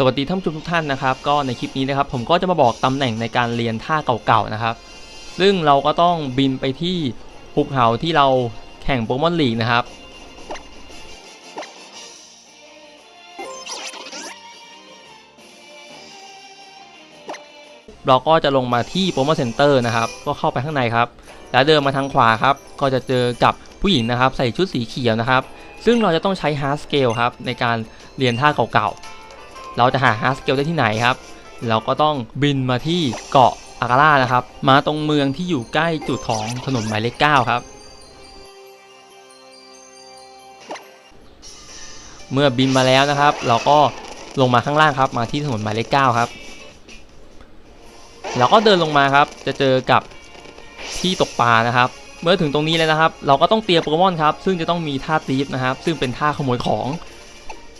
สวัสดีท่านผู้ชมทุกท่านนะครับ ก็ในคลิปนี้นะครับ ผมก็จะมาบอกตำแหน่งในการเรียนท่าเก่าๆนะครับ ซึ่งเราก็ต้องบินไปที่ภูเขาที่เราแข่งโปเกมอนลีกนะครับ เราก็จะลงมาที่โปรโมอนเซ็นเตอร์นะครับ ก็เข้าไปข้างในครับ แล้วเดินมาทางขวาครับ ก็จะเจอกับผู้หญิงนะครับ ใส่ชุดสีเขียวนะครับ ซึ่งเราจะต้องใช้ฮาร์ดสเกลครับในการเรียนท่าเก่าๆ เราจะหาฮาร์ดสเกลได้ที่ไหนครับ เราก็ต้องบินมาที่เกาะอาการ่านะครับ มาตรงเมืองที่อยู่ใกล้จุดของถนนหมายเลข9ครับ เมื่อบินมาแล้วนะครับ เราก็ลงมาข้างล่างครับ มาที่ถนนหมายเลข9ครับแล้วก็เดินลงมาครับ จะเจอกับที่ตกปลานะครับ เมื่อถึงตรงนี้แล้วนะครับ เราก็ต้องเตรียมโปเกมอนครับ ซึ่งจะต้องมีท่าตีฟนะครับ ซึ่งเป็นท่าขโมยของ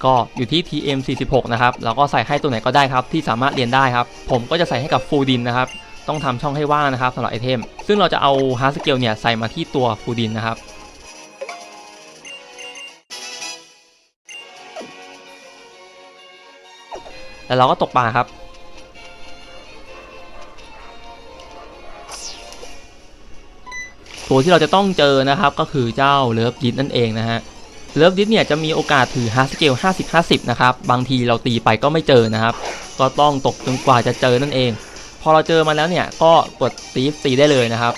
ก็อยู่ที่ TM 46 นะครับเราก็ใส่ให้ตัวไหนก็ได้ครับที่สามารถเรียนได้ครับ ผมก็จะใส่ให้กับฟูดินนะครับต้องทำช่องให้ว่างนะครับสำหรับไอเทม ซึ่งเราจะเอาฮาร์ดสเกลเนี่ยใส่มาที่ตัวฟูดินนะครับแล้วเราก็ตกปลาครับ ตัวที่เราจะต้องเจอนะครับก็คือเจ้าเลิฟยิดนั่นเองนะฮะ เลิฟยิดเนี่ยจะมีโอกาสถือฮาร์สเกล50-50 นะครับ บางทีเราตีไปก็ไม่เจอนะครับ ก็ต้องตกจนกว่าจะเจอนั่นเอง พอเราเจอมาแล้วเนี่ยก็กดตีฟตีได้เลยนะครับ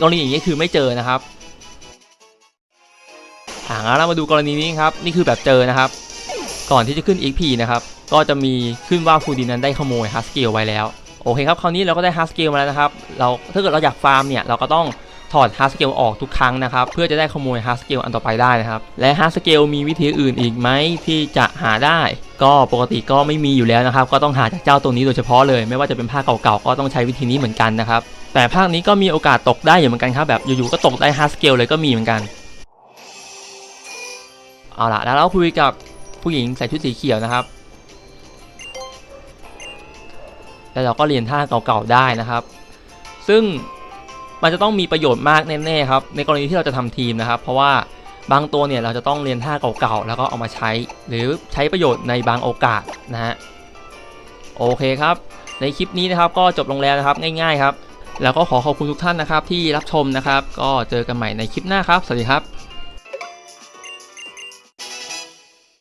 กรณีอย่างนี้คือไม่เจอนะครับอ่างั้นเรามาดูกรณีนี้ครับ นี่คือแบบเจอนะครับ ก่อนที่จะขึ้น XP นะครับ ก็จะมีขึ้นว่าฟูดินนั้นได้ขโมยฮาร์สเกลไว้แล้ว โอเคครับ คราวนี้เราก็ได้ฮาร์สเกลมาแล้วนะครับ เราถ้าเกิดเราอยากฟาร์มเนี่ย เราก็ต้องถอดฮาร์สเกลออกทุกครั้งนะครับ เพื่อจะได้ขโมยฮาร์สเกลอันต่อไปได้นะครับ และฮาร์สเกลมีวิธีอื่นอีกไหมที่จะหาได้ ก็ปกติก็ไม่มีอยู่แล้วนะครับ ก็ต้องหาจากเจ้าตัวนี้โดยเฉพาะเลย ไม่ว่าจะเป็นภาคเก่าๆ ก็ต้องใช้วิธีนี้เหมือนกันนะครับ แต่ภาคนี้ก็มีโอกาสตกได้อยู่เหมือนกันครับ แบบอยู่ๆ ก็ตกได้ฮาร์สเกลเลยก็มีเหมือนกัน เอาล่ะ แล้วเราคุยกับผู้หญิงใส่ชุดสีเขียวนะครับ แล้วเราก็เรียนท่าเก่าๆได้นะครับ ซึ่งมันจะต้องมีประโยชน์มากแน่ๆครับ ในกรณีที่เราจะทำทีมนะครับ เพราะว่าบางตัวเนี่ยเราจะต้องเรียนท่าเก่าๆแล้วก็เอามาใช้ หรือใช้ประโยชน์ในบางโอกาสนะฮะโอเคครับ ในคลิปนี้นะครับก็จบลงแล้วนะครับง่ายๆครับ แล้วก็ขอขอบคุณทุกท่านนะครับที่รับชมนะครับ ก็เจอกันใหม่ในคลิปหน้าครับ สวัสดีครับ